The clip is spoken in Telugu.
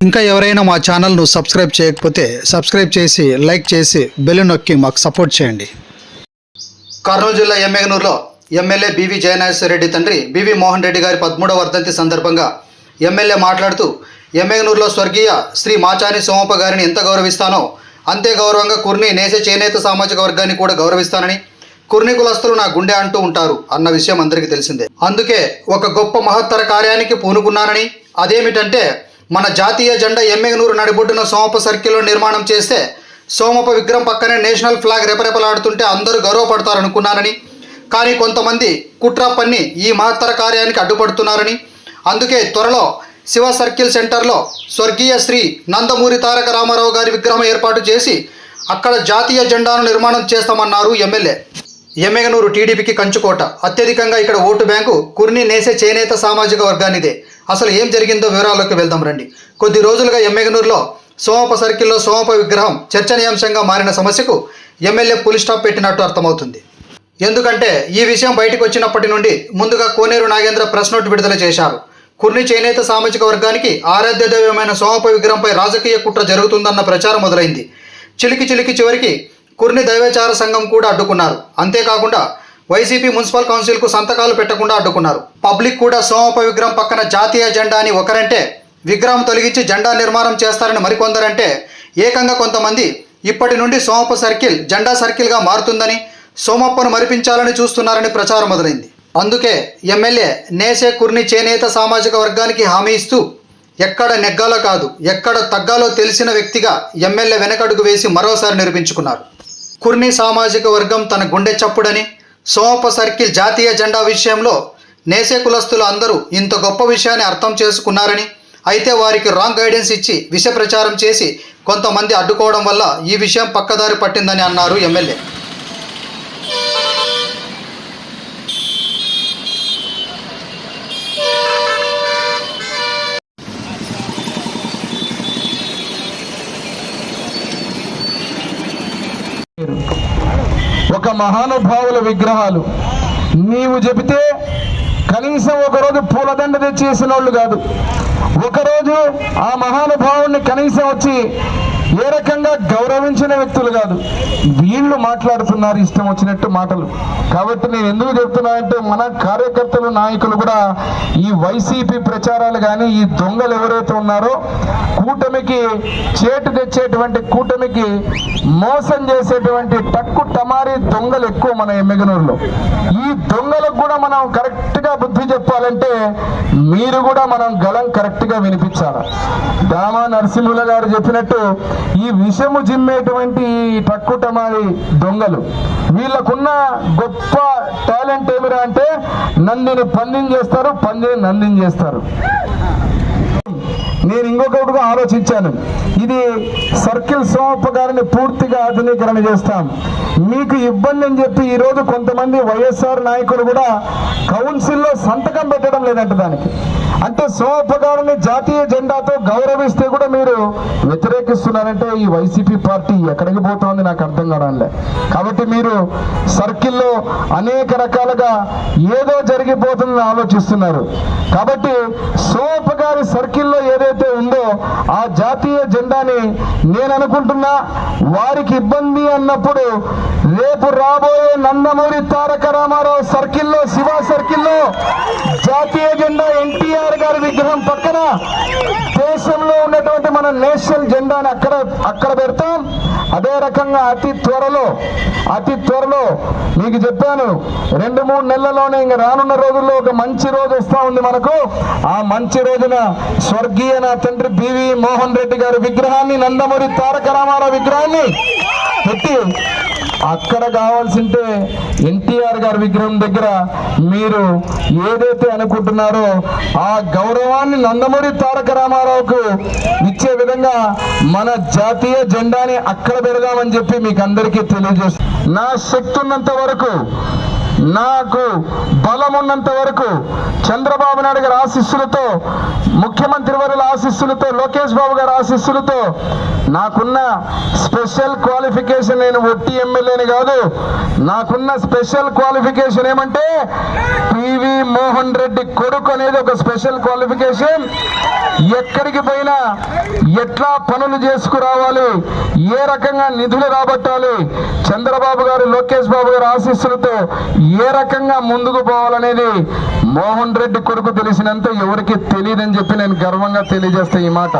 ఇంకా ఎవరైనా మా ఛానల్ను సబ్స్క్రైబ్ చేయకపోతే సబ్స్క్రైబ్ చేసి లైక్ చేసి బెల్ నొక్కి మాకు సపోర్ట్ చేయండి. కర్నూలు జిల్లా ఎమ్మెగనూరులో ఎమ్మెల్యే బివి జయనాగేశ్వర రెడ్డి తండ్రి బివి మోహన్ రెడ్డి గారి పదమూడవ వర్ధంతి సందర్భంగా ఎమ్మెల్యే మాట్లాడుతూ ఎమ్మెగనూరులో స్వర్గీయ శ్రీ మాచాని సోమప్ప గారిని ఎంత గౌరవిస్తానో అంతే గౌరవంగా కుర్ని నేసే చేనేత సామాజిక వర్గాన్ని కూడా గౌరవిస్తానని కుర్ని కులస్తులు నా గుండె అంటూ ఉంటారు అన్న విషయం అందరికీ తెలిసిందే. అందుకే ఒక గొప్ప మహత్తర కార్యానికి పూనుకున్నానని అదేమిటంటే మన జాతీయ జెండా ఎమ్మెగనూరు నడిబొడ్డున సోమప సర్కిల్లో నిర్మాణం చేస్తే సోమప విగ్రహం పక్కనే నేషనల్ ఫ్లాగ్ రెపరెపలాడుతుంటే అందరూ గర్వపడతారనుకున్నానని. కానీ కొంతమంది కుట్ర పన్ని ఈ మహత్తర కార్యానికి అడ్డుపడుతున్నారని. అందుకే త్వరలో శివ సర్కిల్ సెంటర్లో స్వర్గీయ శ్రీ నందమూరి తారక రామారావు గారి విగ్రహం ఏర్పాటు చేసి అక్కడ జాతీయ జెండాను నిర్మాణం చేస్తామన్నారు ఎమ్మెల్యే. ఎమ్మెగనూరు టీడీపీకి కంచుకోట. అత్యధికంగా ఇక్కడ ఓటు బ్యాంకు కుర్ని నేసే చేనేత సామాజిక వర్గానిదే. అసలు ఏం జరిగిందో వివరాల్లోకి వెళ్దాం రండి. కొద్ది రోజులుగా ఎమ్మెగనూరులో సోమప సర్కిల్లో సోమప విగ్రహం చర్చనీయాంశంగా మారిన సమస్యకు ఎమ్మెల్యే పులి స్టాప్ పెట్టినట్టు అర్థమవుతుంది. ఎందుకంటే ఈ విషయం బయటకు వచ్చినప్పటి నుండి ముందుగా కోనేరు నాగేంద్ర ప్రెస్ నోట్ విడుదల చేశారు. కుర్ని చేనేత సామాజిక వర్గానికి ఆరాధ్య దైవమైన సోమప విగ్రహంపై రాజకీయ కుట్ర జరుగుతుందన్న ప్రచారం మొదలైంది. చిలికి చిలికి చివరికి కుర్ని దైవచార సంఘం కూడా అడ్డుకున్నారు. అంతేకాకుండా వైసీపీ మున్సిపల్ కౌన్సిల్కు సంతకాలు పెట్టకుండా అడ్డుకున్నారు. పబ్లిక్ కూడా సోమప విగ్రహం పక్కన జాతీయ జెండా అని ఒకరంటే విగ్రహం తొలగించి జెండా నిర్మాణం చేస్తారని మరికొందరంటే ఏకంగా కొంతమంది ఇప్పటి నుండి సోమప్ప సర్కిల్ జెండా సర్కిల్గా మారుతుందని సోమప్పను మరిపించాలని చూస్తున్నారని ప్రచారం మొదలైంది. అందుకే ఎమ్మెల్యే నేసే కుర్ని చేనేత సామాజిక వర్గానికి హామీ ఇస్తూ ఎక్కడ నెగ్గాలో కాదు ఎక్కడ తగ్గాలో తెలిసిన వ్యక్తిగా ఎమ్మెల్యే వెనకడుగు వేసి మరోసారి నిరూపించుకున్నారు. కుర్ని సామాజిక వర్గం తన గుండె చప్పుడని సోమప్ప సర్కిల్ జాతీయ జెండా విషయంలో నేసే కులస్తులు అందరూ ఇంత గొప్ప విషయాన్ని అర్థం చేసుకున్నారని అయితే వారికి రాంగ్ గైడెన్స్ ఇచ్చి విష ప్రచారం చేసి కొంతమంది అడ్డుకోవడం వల్ల ఈ విషయం పక్కదారి పట్టిందని అన్నారు ఎమ్మెల్యే. ఒక మహానుభావుల విగ్రహాలు. నీవు చెబితే కనీసం ఒకరోజు పూలదండ తెచ్చేసిన వాళ్ళు కాదు. ఒకరోజు ఆ మహానుభావుని కనీసం వచ్చి ఏ రకంగా గౌరవించిన వ్యక్తులు కాదు. వీళ్ళు మాట్లాడుతున్నారు ఇష్టం వచ్చినట్టు మాటలు. కాబట్టి నేను ఎందుకు చెప్తున్నా అంటే మన కార్యకర్తలు నాయకులు కూడా ఈ వైసీపీ ప్రచారాలు కానీ ఈ దొంగలు ఎవరైతే ఉన్నారో కూటమికి చేటు తెచ్చేటువంటి కూటమికి మోసం చేసేటువంటి టక్కు టమారి దొంగలు ఎక్కువ మన ఎమ్మెగనూరులో. ఈ దొంగలకు కూడా మనం కరెక్ట్గా బుద్ధి చెప్పాలంటే మీరు కూడా మనం గలం కరెక్ట్గా వినిపించాలా వినిపించాలి. దామా నరసింహుల గారు చెప్పినట్టు ఈ విషము జిమ్మేటువంటి ఈ దొంగలు. వీళ్ళకున్న గొప్ప టాలెంట్ ఏమిరా అంటే నందిని పందిని చేస్తారు పందిని నందిని చేస్తారు. నేను ఇంకొకటిగా ఆలోచించాను. ఇది సర్కిల్ సోమప్పగారిని పూర్తిగా ఆధునీకరణ చేస్తాం. మీకు ఇబ్బంది అని చెప్పి ఈరోజు కొంతమంది వైఎస్ఆర్ నాయకులు కూడా కౌన్సిల్లో సంతకం పెట్టడం లేదంట దానికి. అంటే సోమప్ప గారిని జాతీయ జెండాతో గౌరవిస్తే కూడా మీరు వ్యతిరేకిస్తున్నారంటే ఈ వైసీపీ పార్టీ ఎక్కడికి పోతోంది నాకు అర్థం కావడంలే. కాబట్టి మీరు సర్కిల్లో అనేక రకాలుగా ఏదో జరిగిపోతుందని ఆలోచిస్తున్నారు. కాబట్టి సోమప్ప గారి సర్కిల్లో ఏదైతే ఉందో ఆ జాతీయ జెండాని నేను అనుకుంటున్నా వారికి ఇబ్బంది అన్నప్పుడు రేపు రాబోయే నందమూరి తారక రామారావు సర్కిల్లో శివ సర్కిల్లో జాతీయ జెండా ఎన్టీఆర్ గారి విగ్రహం పక్కన దేశంలో ఉన్నటువంటి మనం నేషనల్ జెండాని అక్కడ అక్కడ పెడతాం. అదే రకంగా అతి త్వరలో అతి త్వరలో మీకు చెప్పాను రెండు మూడు నెలల్లోనే ఇంకా రానున్న రోజుల్లో ఒక మంచి రోజు వస్తూ ఉంది మనకు. ఆ మంచి రోజున స్వర్గీయ నా తండ్రి బివి మోహన్ రెడ్డి గారి విగ్రహాన్ని నందమూరి తారక రామారావు విగ్రహాన్ని పెట్టి అక్కడ కావాల్సింటే ఎన్టీఆర్ గారి విగ్రహం దగ్గర మీరు ఏదైతే అనుకుంటున్నారో ఆ గౌరవాన్ని నందమూరి తారక రామారావుకు ఇచ్చే విధంగా మన జాతీయ జెండాని అక్కడ పెడదామని చెప్పి మీకు అందరికీ తెలియజేస్తాను నా శక్తి ఉన్నంత వరకు నాకు బలం ఉన్నంత వరకు చంద్రబాబు నాయుడు గారి ఆశీస్సులతో ముఖ్యమంత్రి వరుల ఆశీస్సులతో లోకేష్ బాబు గారి ఆశీస్సులతో నాకున్న స్పెషల్ క్వాలిఫికేషన్ నేను ఒట్టి ఎమ్మెల్యేని కాదు నాకున్న స్పెషల్ క్వాలిఫికేషన్ ఏమంటే పివి మోహన్ రెడ్డి కొడుకు అనేది ఒక స్పెషల్ క్వాలిఫికేషన్. ఎక్కడికి పోయినా ఎట్లా పనులు చేసుకురావాలి ఏ రకంగా నిధులు రాబట్టాలి చంద్రబాబు గారు లోకేష్ బాబు గారి ఆశీస్సులతో ఏ రకంగా ముందుకు పోవాలనేది మోహన్ రెడ్డి కొడుకు తెలిసినంత ఎవరికి తెలియదని చెప్పి నేను గర్వంగా తెలియజేస్తా ఈ మాట.